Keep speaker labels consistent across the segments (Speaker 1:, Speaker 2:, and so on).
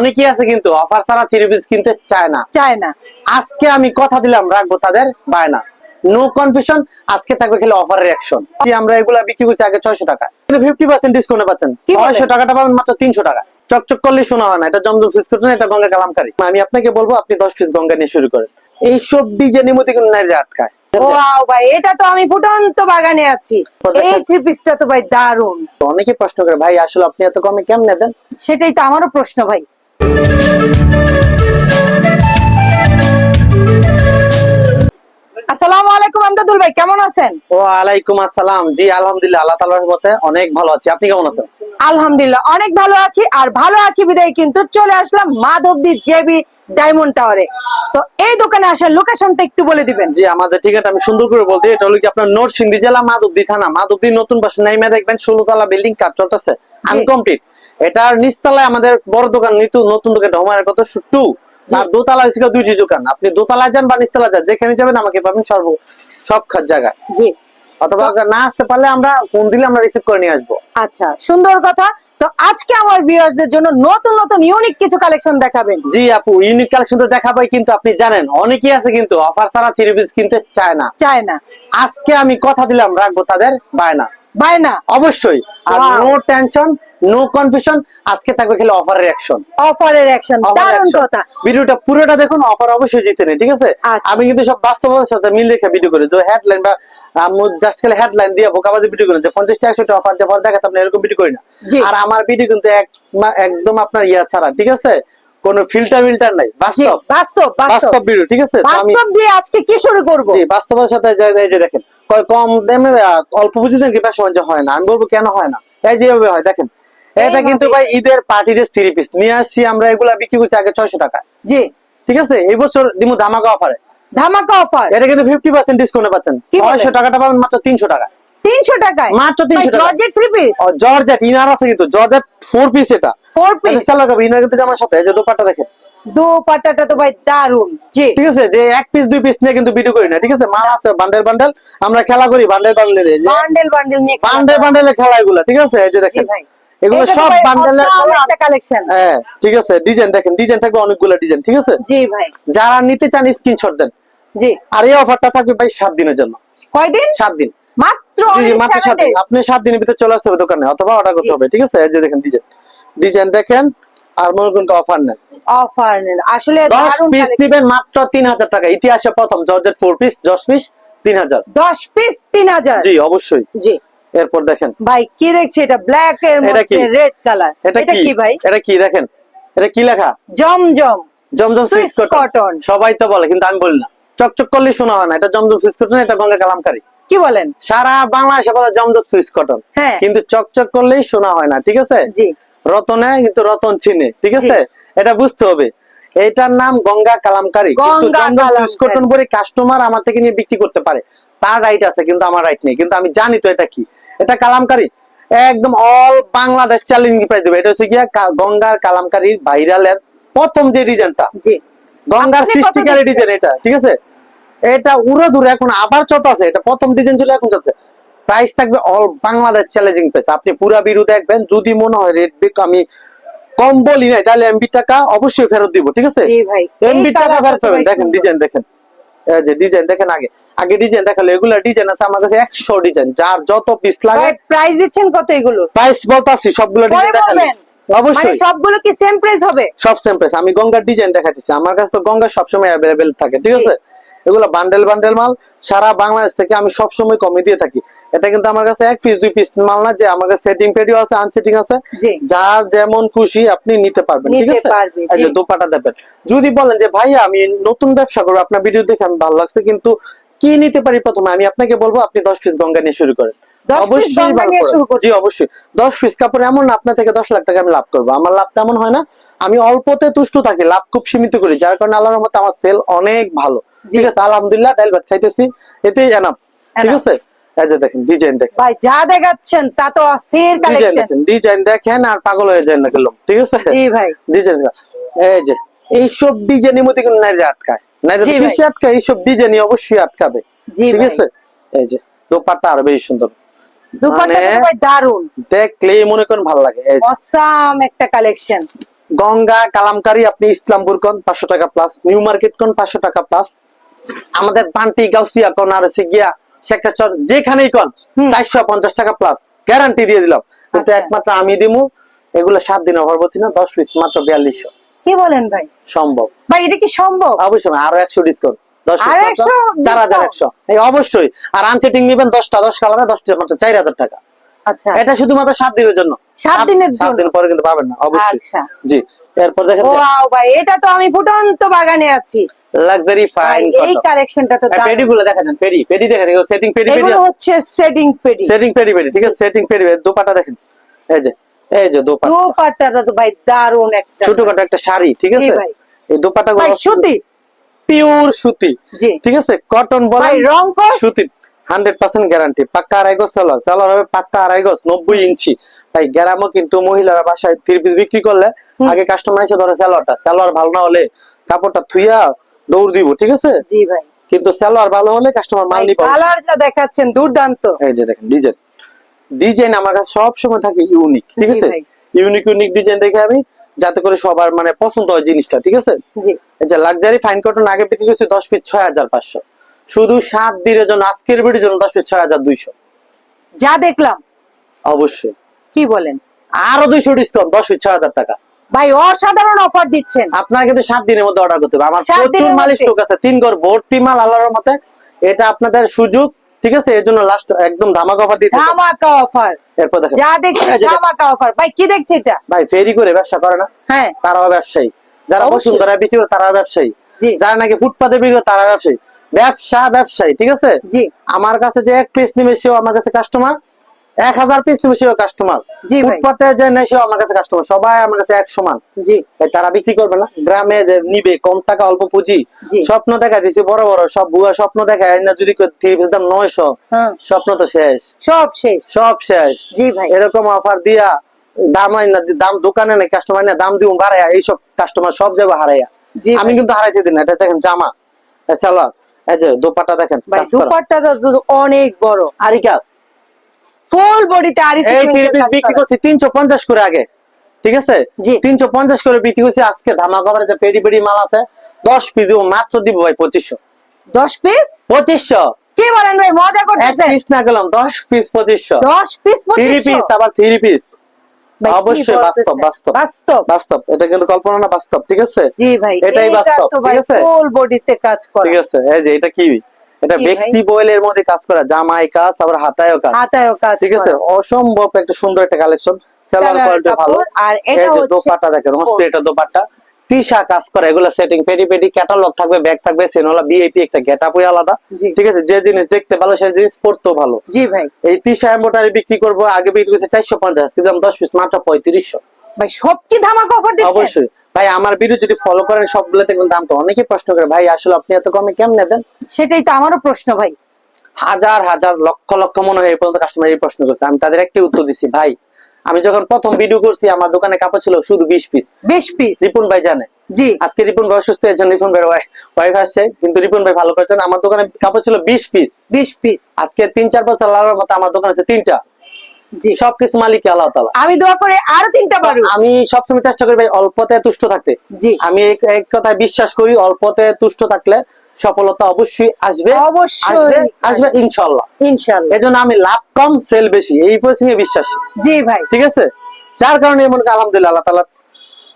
Speaker 1: অনেকেই আছে কিন্তু অফার ছাড়া থ্রি পিস কিনতে চায় না।
Speaker 2: চায় না।
Speaker 1: আজকে আমি কথা দিলাম রাখব তাদের বায়না। নো কনফিউশন আজকে থাকবে খেলে অফারের অ্যাকশন আমরা এগুলা বিক্রি করছি আগে ছয়শো টাকা। কিন্তু ফিফটি পার্সেন্ট ডিসকাউন্টে পাচ্ছেন। ছয়শো টাকাটা পাবেন মাত্র তিনশো টাকা। চকচক করলে শোনা হয় না এটা জমজম ফিস করছেন এটা গঙ্গা কালামকারী। আমি আপনাকে বলব আপনি দশ পিস গঙ্গা নিয়ে শুরু করেন। এইসব ডিজাইনের মধ্যে কিন্তু নারীরা আটকায়।
Speaker 2: ওয়াও ভাই এটা তো আমি ফুটন্ত বাগানে আছি। এই থ্রি পিসটা তো ভাই দারুণ
Speaker 1: তো অনেকে প্রশ্ন করে ভাই আসলে আপনি এত কমে কেমনে দেন?
Speaker 2: সেটাই তো আমারও প্রশ্ন ভাই। আসসালামু আলাইকুম আমদাদুল ভাই কেমন আছেন?
Speaker 1: ও আসসালাম। জি আলহামদুলিল্লাহ আল্লাহ তাআলার রহমতে অনেক ভালো আছি। আপনি কেমন আছেন?
Speaker 2: আলহামদুলিল্লাহ অনেক ভালো আছি। আর ভালো আছি বিদায় কিন্তু চলে আসলাম মাধবদী জেবি ডায়মন্ড টাওয়ারে। তো এই দোকানে আসার লোকেশনটা একটু বলে দিবেন।
Speaker 1: জি আমাদের ঠিকানা আমি সুন্দর করে বলতে এটা হলো কি আপনার নরসিংদী জেলা মাধবদী থানা। মাধবদী নতুন বাসা নাইমে দেখবেন ষোলোতলা বিল্ডিং কাজ চলতেছে। আনকমপ্লিট এটার নিচতলায় আমাদের বড় দোকান নিতু নতুন দোকান হুমায়ুন কত টু আর দোতলা হয়েছিল দুইটি দোকান। আপনি দোতলায় যান বা নিচতলায় যান যেখানে যাবেন আমাকে পাবেন সর্ব সব জায়গায়
Speaker 2: জি।
Speaker 1: অথবা না আসতে পারলে আমরা ফোন দিলে আমরা রিসিভ করে নিয়ে আসব।
Speaker 2: আচ্ছা সুন্দর কথা। তো আজকে আমার ভিউয়ারদের জন্য নতুন নতুন ইউনিক কিছু কালেকশন দেখাবেন।
Speaker 1: জি আপু ইউনিক কালেকশন তো দেখাবোই কিন্তু আপনি জানেন অনেকেই আছে কিন্তু অফার ছাড়া থ্রি পিস কিনতে চায় না।
Speaker 2: চায় না।
Speaker 1: আজকে আমি কথা দিলাম রাখব তাদের বায়না
Speaker 2: বায়না
Speaker 1: অবশ্যই। আর নো টেনশন নো কনফিউশন আজকে থাকবে খেলে অফারের অ্যাকশন
Speaker 2: অফারের অ্যাকশন দারুণ কথা।
Speaker 1: ভিডিওটা পুরোটা দেখুন অফার অবশ্যই জিতে নেই ঠিক আছে?
Speaker 2: আচ্ছা।
Speaker 1: আমি কিন্তু সব বাস্তবতার সাথে মিল রেখে ভিডিও করি। যে হেডলাইন বা জাস্ট খালি হেডলাইন দিয়ে বোকাবাজি ভিডিও করি যে পঞ্চাশ টাকা একশো অফার দিয়ে দেখাতে আপনি এরকম ভিডিও করি না। আর আমার ভিডিও কিন্তু এক- একদম আপনার ইয়া ছাড়া ঠিক আছে? কোন ফিল্টার মিল্টার নাই। বাস্তব।
Speaker 2: বাস্তব বাস্তব।
Speaker 1: ভিডিও ঠিক আছে?
Speaker 2: বাস্তব দিয়ে আজকে কি শুরু করব?
Speaker 1: জি বাস্তবতার সাথে যে দেখেন কম দামে অল্প পুঁজিতে কি ব্যবসা বাণিজ্য হয় না? আমি বলব কেন হয় না? এই যেভাবে হয় দেখেন। এটা কিন্তু ভাই ঈদের পার্টি ড্রেস থ্রি পিস নিয়ে আসছি আমরা এগুলা বিক্রি করছি আগে ছয়শো টাকা।
Speaker 2: জি।
Speaker 1: ঠিক আছে? এই বছর দিমু ধামাকা অফারে
Speaker 2: ধামাকা অফার
Speaker 1: এটা কিন্তু ফিফটি পার্সেন্ট ডিসকাউন্টে পাচ্ছেন। ছয়শো টাকাটা পাবেন মাত্র তিনশো টাকা।
Speaker 2: তিনশো টাকায়?
Speaker 1: মাত্র 300 টাকা।
Speaker 2: Georgette three piece
Speaker 1: georgette inner আছে কিন্তু। জর্জেট ফোর পিস এটা।
Speaker 2: ফোর পিস
Speaker 1: এটা ইনার কিন্তু জামার সাথে। যে দোপাট্টা দেখেন।
Speaker 2: দু তো ভাই দারুণ জি।
Speaker 1: ঠিক আছে যে এক পিস দুই পিস নিয়ে কিন্তু ভিডিও করি না ঠিক আছে? মাল আছে বান্ডেল বান্ডেল আমরা খেলা করি বান্ডেল বান্ডেল
Speaker 2: বান্ডেল বান্ডেল নিয়ে
Speaker 1: বান্ডেল বান্ডেলের খেলা এগুলা ঠিক আছে? এই যে দেখেন এগুলো সব বান্ডেলের
Speaker 2: একটা কালেকশন
Speaker 1: হ্যাঁ ঠিক আছে ডিজাইন দেখেন ডিজাইন থাকবে অনেকগুলো ডিজাইন ঠিক আছে?
Speaker 2: জি ভাই।
Speaker 1: যারা নিতে চান স্ক্রিনশট দেন।
Speaker 2: জি।
Speaker 1: আর এই অফারটা থাকবে ভাই সাত দিনের জন্য।
Speaker 2: কয়দিন?
Speaker 1: সাত দিন।
Speaker 2: মাত্র
Speaker 1: মাত্র
Speaker 2: seven
Speaker 1: সাত দিন। আপনি সাত দিনের ভিতরে চলে আসতে হবে দোকানে অথবা অর্ডার করতে হবে ঠিক আছে? এই যে দেখেন ডিজাইন ডিজাইন দেখেন আর মনে করুন অফার নেন?
Speaker 2: অফার আসলে
Speaker 1: দশ
Speaker 2: দারুণ
Speaker 1: পিস দিবেন মাত্র তিন হাজার টাকা। ইতিহাসে প্রথম জর্জেট ফোর পিস দশ পিস তিন হাজার।
Speaker 2: দশ পিস তিন হাজার।
Speaker 1: জি অবশ্যই।
Speaker 2: জি।
Speaker 1: এরপর দেখেন।
Speaker 2: ভাই কি দেখছি? এটা ব্ল্যাক এর মধ্যে রেড কালার
Speaker 1: এটা কি?
Speaker 2: ভাই?
Speaker 1: এটা কি? দেখেন। এটা কি লেখা?
Speaker 2: জমজম।
Speaker 1: জমজম সুইস কটন সবাই তো বলে কিন্তু আমি বলি না। চকচক করলে শোনা হয় না। এটা জমজম সুইস কটন এটা গঙ্গা কালামকারী।
Speaker 2: কি বলেন?
Speaker 1: সারা বাংলাদেশে বলে জমজম সুইস কটন
Speaker 2: হ্যাঁ।
Speaker 1: কিন্তু চকচক করলেই শোনা হয় না ঠিক আছে?
Speaker 2: জি।
Speaker 1: রতনে কিন্তু রতন চিনে ঠিক আছে? এটা বুঝতে হবে। এটার নাম গঙ্গা কালামকারী। কিন্তু। কটন পরে কাস্টমার আমার থেকে নিয়ে বিক্রি করতে পারে। তার রাইট আছে কিন্তু আমার রাইট নেই। কিন্তু আমি জানি তো এটা কি। এটা কালামকারী। একদম অল বাংলাদেশ চ্যালেঞ্জ প্রাইস দেবে। এটা হচ্ছে গিয়া গঙ্গার কালামকারী ভাইরালের প্রথম যে ডিজাইনটা
Speaker 2: জি।
Speaker 1: গঙ্গার সৃষ্টিকারী ডিজাইন এটা ঠিক আছে? এটা উড়ে দূরে এখন আবার চত আছে। এটা প্রথম ডিজাইন ছিল এখন চলছে। প্রাইস থাকবে অল বাংলাদেশ চ্যালেঞ্জিং প্রাইস আপনি পুরা ভিডিও দেখবেন যদি মনে হয় রেট বিক আমি কম বলি নাই তাহলে এমবি টাকা অবশ্যই ফেরত দিব ঠিক আছে?
Speaker 2: জি ভাই।
Speaker 1: এমবি টাকা ফেরত পাবেন দেখেন ডিজাইন দেখেন। এই যে ডিজাইন দেখেন আগে। আগে ডিজাইন দেখাল এগুলা ডিজাইন আছে আমার কাছে একশো ডিজাইন যার যত পিস লাগে।
Speaker 2: প্রাইস দিচ্ছেন কত এগুলো?
Speaker 1: প্রাইস বলতাছি সবগুলো ডিজাইন দেখালে।
Speaker 2: মানে
Speaker 1: অবশ্যই।
Speaker 2: সবগুলো কি সেম প্রাইস হবে?
Speaker 1: সব সেম প্রাইস আমি গঙ্গার ডিজাইন দেখাইতেছি আমার কাছে তো গঙ্গা সবসময় অ্যাভেলেবেল থাকে ঠিক আছে? এগুলো বান্ডেল বান্ডেল মাল। সারা বাংলাদেশ থেকে আমি সব সময় কমে দিয়ে থাকি। এটা কিন্তু আমার কাছে এক পিস দুই পিস মাল না যে আমার কাছে সেটিং পেডিও আছে আনসেটিং আছে। যার যেমন খুশি আপনি নিতে পারবেন ঠিক আছে? এই যে দোপাটা দেবেন। যদি বলেন যে ভাইয়া আমি নতুন ব্যবসা করব আপনার ভিডিও দেখে আমি ভালো লাগছে কিন্তু কি নিতে পারি প্রথমে? আমি আপনাকে বলব আপনি দশ পিস গঙ্গা নিয়ে শুরু করেন।
Speaker 2: 10 piece গঙ্গা
Speaker 1: ভালো
Speaker 2: নিয়ে
Speaker 1: করেন।
Speaker 2: শুরু করতে
Speaker 1: জি অবশ্যই। দশ পিস কাপড় এমন না আপনার থেকে দশ লাখ টাকা আমি লাভ করব। আমার লাভ তেমন হয় না। আমি অল্পতে তুষ্ট থাকি লাভ খুব সীমিত করি। যার কারণে আল্লাহর রহমতে আমার সেল অনেক ভালো। ঠিক আছে আলহামদুলিল্লাহ ডাইল ভাত খাইতেছি। এতেই এনাফ ঠিক। আছে? দেখেন ডিজাইন দেখেন।
Speaker 2: ভাই যা দেখাচ্ছেন তা তো অস্থির কালেকশন
Speaker 1: ডিজাইন দেখেন আর পাগল হয়ে যায় না ঠিক আছে?
Speaker 2: জি ভাই।
Speaker 1: ডিজাইন এই যে এইসব ডিজাইনের মধ্যে কিন্তু নারীরা আটকায়। নারীরা বেশি আটকায় এইসব ডিজাইনই অবশ্যই আটকাবে ঠিক আছে? এই যে দোপাট্টা আরও বেশি সুন্দর।
Speaker 2: দুপাট্টা
Speaker 1: মানে-
Speaker 2: দারুণ
Speaker 1: দেখলেই মনে করেন ভালো লাগে
Speaker 2: অসাম একটা কালেকশন
Speaker 1: গঙ্গা কালামকারী আপনি ইসলামপুর কোন পাঁচশো টাকা প্লাস নিউ মার্কেট কোন পাঁচশো টাকা প্লাস আমাদের বান্টি গাউসিয়া কোন আর হচ্ছে গিয়া শেখাচর যেখানেই কোন চারশো পঞ্চাশ টাকা প্লাস গ্যারান্টি দিয়ে দিলাম। কিন্তু
Speaker 2: আচ্ছা।
Speaker 1: একমাত্র আমি দিমু এগুলো সাত দিন অফার বলছি না দশ পিস মাত্র বিয়াল্লিশশো।
Speaker 2: কি বলেন ভাই?
Speaker 1: সম্ভব।
Speaker 2: ভাই এটা কি সম্ভব?
Speaker 1: অবশ্যই আরও একশো ডিসকাউন্ট দশ
Speaker 2: আরও 100
Speaker 1: চার হাজার
Speaker 2: discount?
Speaker 1: একশো। এই অবশ্যই। আর আনসেটিং নিবেন দশটা দশ কালারে দশটা মাত্র চার হাজার টাকা।
Speaker 2: আচ্ছা।
Speaker 1: এটা শুধুমাত্র সাত দিনের জন্য।
Speaker 2: সাত দিনের
Speaker 1: সাত দিন পরে কিন্তু পাবেন না অবশ্যই।
Speaker 2: আচ্ছা।
Speaker 1: জি এরপর দেখেন
Speaker 2: ভাই এটা তো আমি ফুটন্ত বাগানে আছি।
Speaker 1: লাক্সারি ফাইন
Speaker 2: এই কালেকশনটা তো
Speaker 1: পেডি গুলো দেখেন পেডি পেডি দেখেন এগুলো সেটিং পেডি পেডি
Speaker 2: এগুলো হচ্ছে সেটিং পেডি
Speaker 1: সেটিং পেডি পেডি ঠিক আছে? সেটিং পেডি দোপাটা দেখেন। এই যে এই যে দোপাটা
Speaker 2: দোপাট্টাটা তো ভাই দারুণ একটা
Speaker 1: ছোটখাটো একটা শাড়ি ঠিক আছে? এই দোপাটা
Speaker 2: ভাই সুতি?
Speaker 1: পিওর সুতি ঠিক আছে? কটন বলেন
Speaker 2: ভাই রং
Speaker 1: সুতি হান্ড্রেড পার্সেন্ট গ্যারান্টি পাক্কা আড়াই গজ সেলার সেলার হবে পাক্কা আড়াই গজ নব্বই ইঞ্চি। তাই গ্রামও কিন্তু মহিলারা বাসায় থ্রি পিস বিক্রি করলে আগে কাস্টমার এসে ধরে সেলোয়ারটা সেলোয়ার ভালো না হলে কাপড়টা থুইয়া দৌড় দিব ঠিক আছে?
Speaker 2: জি ভাই।
Speaker 1: কিন্তু সেলোয়ার ভালো হলে কাস্টমার মাল নিবে।
Speaker 2: কালার যা দেখাচ্ছেন দুর্দান্ত।
Speaker 1: এই যে দেখেন ডিজাইন ডিজাইন আমার কাছে সব সময় থাকে ইউনিক ঠিক আছে? ইউনিক ইউনিক ডিজাইন দেখে আমি যাতে করে সবার মানে পছন্দ হয় জিনিসটা ঠিক আছে?
Speaker 2: জি।
Speaker 1: এই যে লাক্সারি ফাইন কটন আগে বিক্রি করছি দশ পিস ছয় হাজার পাঁচশো। শুধু সাত দিনের জন্য আজকের ভিডিওর জন্য দশ পিস ছয় হাজার দুইশো।
Speaker 2: যা দেখলাম।
Speaker 1: অবশ্যই।
Speaker 2: কি বলেন?
Speaker 1: আরও দুইশো ডিসকাউন্ট দশ পিস ছয় হাজার টাকা।
Speaker 2: ভাই অসাধারণ অফার দিচ্ছেন।
Speaker 1: আপনার কিন্তু সাত দিনের মধ্যে অর্ডার করতে হবে। আমার প্রচুর মাল স্টক আছে। তিন ঘর ভর্তি মাল আল্লাহর মতে এটা আপনাদের সুযোগ ঠিক আছে? এর জন্য লাস্ট একদম ধামাক অফার দিতে
Speaker 2: ধামাকা অফার
Speaker 1: এরপর দেখেন।
Speaker 2: যা দেখছি। ধামাকা অফার ভাই কি দেখছি এটা?
Speaker 1: ভাই ফেরি করে ব্যবসা করে না?
Speaker 2: হ্যাঁ।
Speaker 1: তারাও ব্যবসায়ী। যারা। বসুন্ধরা বিক্রি করে তারাও ব্যবসায়ী। যারা নাকি ফুটপাতে বিক্রি করে তারা ব্যবসায়ী। ব্যবসা ব্যবসায়ী ঠিক আছে?
Speaker 2: জি।
Speaker 1: আমার কাছে যে এক পিস নিবে সেও আমার কাছে কাস্টমার এক হাজার পিস নিবে সেও কাস্টমার
Speaker 2: জি
Speaker 1: ফুটপাতে যে নেয় সেও আমার কাছে কাস্টমার সবাই আমার কাছে এক সমান তারা বিক্রি করবে না। গ্রামে নিবে কম টাকা অল্প পুঁজি। স্বপ্ন দেখা দিছি বড় বড়। সব বুয়া স্বপ্ন দেখায় না যদি দাম নয়শো।
Speaker 2: হ্যাঁ।
Speaker 1: স্বপ্ন তো শেষ।
Speaker 2: সব শেষ।
Speaker 1: সব শেষ।
Speaker 2: জি ভাই।
Speaker 1: এরকম অফার দিয়া দাম আইন না দাম দোকানে নাই কাস্টমার না দাম দিও বাড়াইয়া এইসব কাস্টমার সব যাবে হারাইয়া
Speaker 2: জি
Speaker 1: আমি কিন্তু হারাইতে দিন না। এটা দেখেন জামা সালোয়ার এই যে দোপাটা দেখেন
Speaker 2: তো অনেক বড়।
Speaker 1: আরি
Speaker 2: ফুল বডিতে আরি
Speaker 1: এই থ্রি পিস বিক্রি
Speaker 2: করা।
Speaker 1: করছি তিনশো পঞ্চাশ করে আগে ঠিক আছে?
Speaker 2: জি।
Speaker 1: তিনশো পঞ্চাশ করে বিক্রি করছি আজকে। ধামা কভারে যে পেডি পেডি মাল আছে দশ পিস দিব মাত্র দিব ভাই পঁচিশশো।
Speaker 2: দশ পিস
Speaker 1: পঁচিশশো।
Speaker 2: কি বলেন ভাই মজা করতেছেন?
Speaker 1: পিস না গেলাম দশ পিস পঁচিশশো।
Speaker 2: দশ পিস
Speaker 1: থ্রি
Speaker 2: পঁচিশশো?
Speaker 1: পিস আবার থ্রি পিস অবশ্যই বাস্তব বাস্তব।
Speaker 2: বাস্তব।
Speaker 1: বাস্তব। এটা কিন্তু কল্পনা না বাস্তব ঠিক আছে?
Speaker 2: জি ভাই
Speaker 1: এটাই বাস্তব, ঠিক আছে?
Speaker 2: ফুল বডিতে কাজ করা।
Speaker 1: ঠিক আছে এই যে এটা কি? এটা বেক্সি বয়েলের মধ্যে কাজ করা জামাই কাজ আবার হাতায়ও কাজ।
Speaker 2: হাতায়ও কাজ
Speaker 1: ঠিক আছে? অসম্ভব একটা সুন্দর একটা কালেকশন। সেলার কোয়ালিটি ভালো।
Speaker 2: আর এটা হচ্ছে
Speaker 1: দোপাট্টা দেখেন মস্ত এটা দোপাট্টা। তিশা কাজ করে এগুলো সেটিং পেডি পেডি ক্যাটালগ থাকবে ব্যাগ থাকবে সেনলা একটা গেটআপই আলাদা। ঠিক আছে? যে জিনিস দেখতে ভালো সেই জিনিস পড়তেও ভালো।
Speaker 2: জি ভাই।
Speaker 1: এই তিশা এম্বোটারি বিক্রি করব আগে বিক্রি করছে চারশো পঞ্চাশ কিন্তু আমি দশ পিস মাত্র পঁয়ত্রিশশো।
Speaker 2: ভাই সব কি ধামাকা অফার দিচ্ছেন?
Speaker 1: অবশ্যই। ভাই আমার ভিডিও যদি ফলো করেন সবগুলোতে কিন্তু দামটা অনেকেই প্রশ্ন করে ভাই আসলে আপনি এত কমে কেমনে দেন?
Speaker 2: সেটাই তো আমারও প্রশ্ন ভাই।
Speaker 1: হাজার হাজার লক্ষ লক্ষ মনে হয় এই পর্যন্ত কাস্টমার এই প্রশ্ন করছে। আমি তাদের একটি উত্তর দিছি ভাই আমি যখন প্রথম ভিডিও করছি আমার দোকানে কাপড় ছিল শুধু বিশ পিস
Speaker 2: বিশ পিস
Speaker 1: রিপুন ভাই জানে।
Speaker 2: জি।
Speaker 1: আজকে রিপুন ভাই অসুস্থ হয়েছেন রিপুন ভাই ওয়াইফ আসছে কিন্তু রিপুন ভাই ভালো করেছেন আমার দোকানে কাপড় ছিল বিশ পিস
Speaker 2: বিশ পিস
Speaker 1: আজকে তিন চার বছর লাগার মতো আমার দোকান আছে তিনটা। সবকিছু মালিক আল্লাহ তালা
Speaker 2: আমি দোয়া করে আরও তিনটা বারু।
Speaker 1: আমি সবসময় চেষ্টা করি ভাই অল্পতে তুষ্ট থাকতে।
Speaker 2: জি।
Speaker 1: আমি এক কথায় বিশ্বাস করি অল্পতে তুষ্ট থাকলে সফলতা অবশ্যই আসবে।
Speaker 2: অবশ্যই
Speaker 1: আসবে ইনশাল্লাহ
Speaker 2: ইনশাল্লাহ
Speaker 1: এজন্য আমি লাভ কম সেল বেশি এই প্রসঙ্গে বিশ্বাসী।
Speaker 2: জি ভাই।
Speaker 1: ঠিক আছে? যার কারণে মনে করি আলহামদুলিল্লাহ আল্লাহ তালা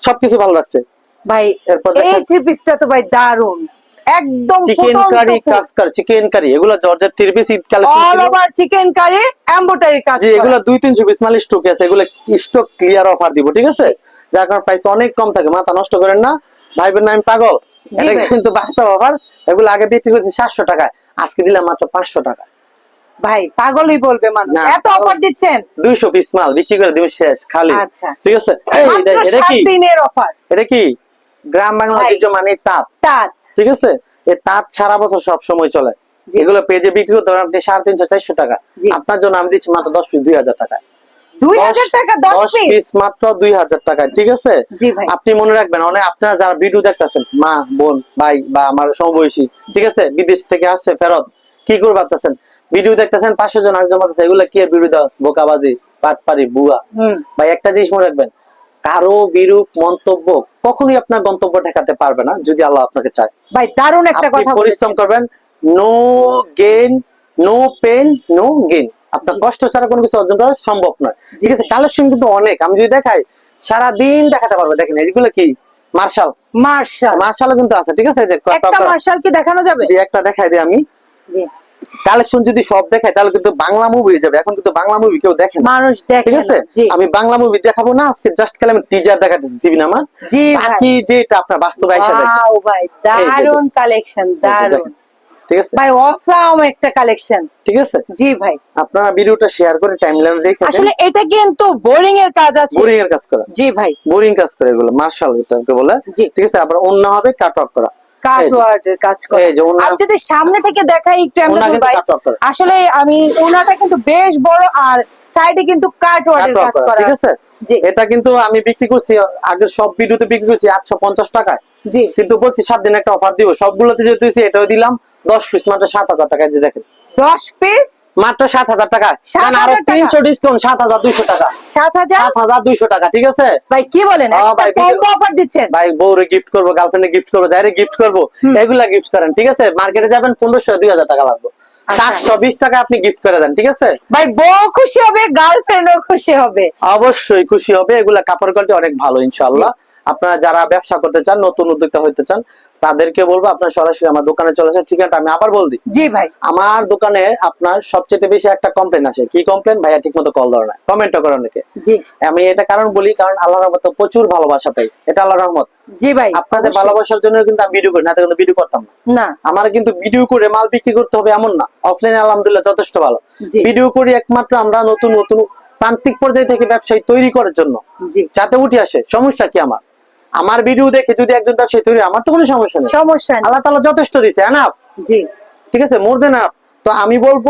Speaker 1: সবকিছু ভালো লাগছে
Speaker 2: ভাই
Speaker 1: এরপর
Speaker 2: এই থ্রি পিসটা তো ভাই দারুণ একদম
Speaker 1: চিকেন কারি কাজ চিকেন কারি এগুলো জর্জের three piece Eid collection
Speaker 2: all over chikankari embroidery কাজ
Speaker 1: জি এগুলো দুই তিনশো পিস মাল স্টক আছে এগুলো স্টক ক্লিয়ার অফার দিব ঠিক আছে? যার কারণে প্রাইস অনেক কম থাকে মাথা নষ্ট করেন না। ভাই বোন আমি পাগল। এটা কিন্তু বাস্তব অফার এগুলো আগে বিক্রি করছি সাতশো টাকায় আজকে দিলাম মাত্র পাঁচশো টাকা।
Speaker 2: ভাই পাগলই বলবে মানুষ। এত অফার দিচ্ছেন?
Speaker 1: দুইশো পিস মাল বিক্রি করে দিব শেষ খালি।
Speaker 2: আচ্ছা।
Speaker 1: ঠিক আছে? এই, এটা- কি?
Speaker 2: দিনের অফার
Speaker 1: এটা কি? গ্রাম বাংলা। ঐতিহ্য মানে তাঁত।
Speaker 2: তার
Speaker 1: ঠিক আছে? এই তাঁত সারা বছর সব সময় চলে। এগুলো পেজে বিক্রি করতে পারেন আপনি সাড়ে তিনশো চারশো টাকা। আপনার জন্য আমি দিচ্ছি মাত্র দশ পিস দুই হাজার টাকা। আপনি মনে রাখবেন অনেক আপনারা যারা ভিডিও দেখতেছেন মা বোন ভাই বা আমার সমবয়সী ঠিক আছে? বিদেশ থেকে আসছে ফেরত কি করে ভাবতেছেন? ভিডিও দেখতেছেন পাঁচশো জন এগুলো কি ভিডিও দেওয়া বোকাবাজি পাটপারি বুয়া ভাই একটা জিনিস মনে রাখবেন কারও বিরূপ মন্তব্য কখনোই আপনার গন্তব্য ঠেকাতে পারবে না যদি আল্লাহ আপনাকে চায়।
Speaker 2: ভাই দারুণ একটা কথা
Speaker 1: পরিশ্রম করবেন। No gain no pain no gain আপনার কষ্ট ছাড়া কোনো কিছু অর্জন করা সম্ভব নয়। ঠিক আছে কালেকশন কিন্তু অনেক। আমি যদি দেখাই সারা দিন দেখাতে পারব। দেখেন এগুলো কি? মার্শাল
Speaker 2: মার্শাল
Speaker 1: মার্শাল কিন্তু আছে ঠিক আছে? যে
Speaker 2: একটা মার্শাল কি দেখানো যাবে?
Speaker 1: যে একটা দেখাই দিই আমি।
Speaker 2: জি।
Speaker 1: কালেকশন যদি সব দেখাই তাহলে কিন্তু বাংলা মুভি হয়ে যাবে। এখন কিন্তু বাংলা মুভি কেউ দেখে না।
Speaker 2: মানুষ
Speaker 1: ঠিক
Speaker 2: দেখে
Speaker 1: আছে?
Speaker 2: জি।
Speaker 1: আমি বাংলা মুভি দেখাবো না আজকে জাস্ট খালি আমি টিজার দেখাতেছি সিনেমা
Speaker 2: জি ভাই।
Speaker 1: বাকি যেটা আপনার বাস্তবে এসে দেখেন।
Speaker 2: ওয়াও ভাই দারুণ কালেকশন
Speaker 1: যে ঠিক আছে?
Speaker 2: ভাই অসাম একটা কালেকশন
Speaker 1: ঠিক আছে?
Speaker 2: জি ভাই।
Speaker 1: আপনারা ভিডিওটা শেয়ার করে টাইমলাইন রেখে
Speaker 2: আসলে এটা কিন্তু বোরিং এর কাজ আছে।
Speaker 1: বোরিং এর কাজ করা।
Speaker 2: জি ভাই।
Speaker 1: বোরিং কাজ করে এগুলো মার্শাল এটাকে বলে। ঠিক আছে? আবার অন্য হবে কাট অফ করা।
Speaker 2: কাট
Speaker 1: এই যে।
Speaker 2: ওয়ার্ড কাজ করে। আমি যদি সামনে থেকে দেখাই একটু ভাই। আসলে আমি ওনাটা কিন্তু বেশ বড় আর সাইডে কিন্তু কাজ
Speaker 1: করা,
Speaker 2: করা।
Speaker 1: ঠিক আছে? এটা কিন্তু আমি বিক্রি করছি আগের সব ভিডিওতে বিক্রি করছি আটশো পঞ্চাশ টাকায়।
Speaker 2: জি।
Speaker 1: কিন্তু বলছি সাত দিন একটা অফার দিব সবগুলোতে যেহেতু এটাও দিলাম। দশ পিস মাত্র সাত হাজার টাকায় যে দেখেন।
Speaker 2: দশ পিস
Speaker 1: মাত্র সাত হাজার টাকা।
Speaker 2: সাত
Speaker 1: কারণ
Speaker 2: আরও
Speaker 1: তিনশো ডিসকাউন্ট সাত হাজার দুইশো টাকা।
Speaker 2: সাত হাজার?
Speaker 1: সাত হাজার দুইশো টাকা ঠিক আছে?
Speaker 2: ভাই কি বলেন? অফার দিচ্ছেন।
Speaker 1: ভাই বউরে গিফট করব গার্লফ্রেন্ডে গিফট করব যাইরে গিফট করব এগুলা গিফট করেন ঠিক আছে? মার্কেটে যাবেন পনেরোশো দুই হাজার টাকা লাগবে।
Speaker 2: আচ্ছা।
Speaker 1: সাতশো বিশ টাকা আপনি গিফট করে দেন ঠিক আছে?
Speaker 2: ভাই বউ খুশি হবে গার্লফ্রেন্ডও খুশি হবে।
Speaker 1: অবশ্যই খুশি হবে এগুলা কাপড় কোয়ালিটি অনেক ভালো ইনশাআল্লাহ। আপনারা যারা ব্যবসা করতে চান নতুন উদ্যোক্তা হইতে চান তাদেরকে বলব আপনার সরাসরি আমার দোকানে চলে আসেন। ঠিকানা আমি আবার বল দিই।
Speaker 2: জি ভাই।
Speaker 1: আমার দোকানে আপনার সবচেয়ে বেশি একটা কমপ্লেন আসে। কি কমপ্লেন ভাইয়া ঠিক মতো কল ধরে না। কমেন্টও করে অনেকে।
Speaker 2: জি।
Speaker 1: আমি এটা কারণ বলি কারণ আল্লাহর রহমত প্রচুর ভালোবাসা পাই। এটা আল্লাহর রহমত।
Speaker 2: জি ভাই
Speaker 1: আপনাদের ভালোবাসার জন্য কিন্তু আমি ভিডিও করি না কিন্তু ভিডিও করতাম না।
Speaker 2: না।
Speaker 1: আমার কিন্তু ভিডিও করে মাল বিক্রি করতে হবে এমন না। অফলাইনে আলহামদুলিল্লাহ যথেষ্ট ভালো। ভিডিও করি একমাত্র আমরা নতুন নতুন প্রান্তিক পর্যায়ে থেকে ব্যবসায়ী তৈরি করার জন্য।
Speaker 2: জি।
Speaker 1: যাতে উঠে আসে। সমস্যা কি আমার? আমার ভিডিও দেখে যদি একজন ব্যবসায়ী তৈরি হয়, আমার তো কোনো সমস্যা নেই।
Speaker 2: সমস্যা
Speaker 1: আল্লাহ তালা যথেষ্ট দিচ্ছে এনাফ
Speaker 2: জি।
Speaker 1: ঠিক আছে মোর দেন তো আমি বলব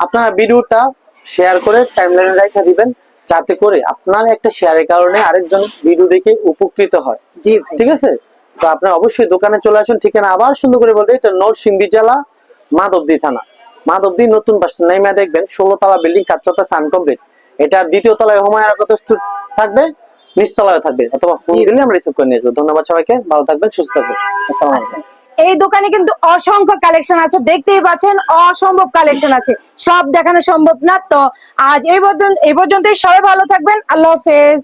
Speaker 1: আপনারা ভিডিওটা শেয়ার করে টাইমলাইনে রেখে দিবেন যাতে করে আপনার একটা শেয়ারের কারণে আরেকজন ভিডিও দেখে উপকৃত হয়।
Speaker 2: জি
Speaker 1: ঠিক আছে? তো আপনারা অবশ্যই দোকানে চলে আসুন ঠিকানা আবার সুন্দর করে বলতে এটা নরসিংদী জেলা মাধবদী থানা। মাধবদী নতুন বাস নাইমা দেখবেন ষোলো তলা বিল্ডিং কাজ চলতেছে আনকমপ্লিট এটার দ্বিতীয় তলায় হুমায়ুন কত থাকবে। নিচতলায় থাকবে। অথবা ফোন দিলে আমরা রিসিভ করে নিয়ে যাব। ধন্যবাদ সবাইকে। ভালো থাকবেন সুস্থ থাকবেন। আসসালামু আলাইকুম।
Speaker 2: এই দোকানে কিন্তু অসংখ্য কালেকশন আছে। দেখতেই পাচ্ছেন অসম্ভব কালেকশন আছে। সব দেখানো সম্ভব না। তো আজ এই পর্যন্ত এই পর্যন্তই সবাই ভালো থাকবেন। আল্লাহ হাফেজ।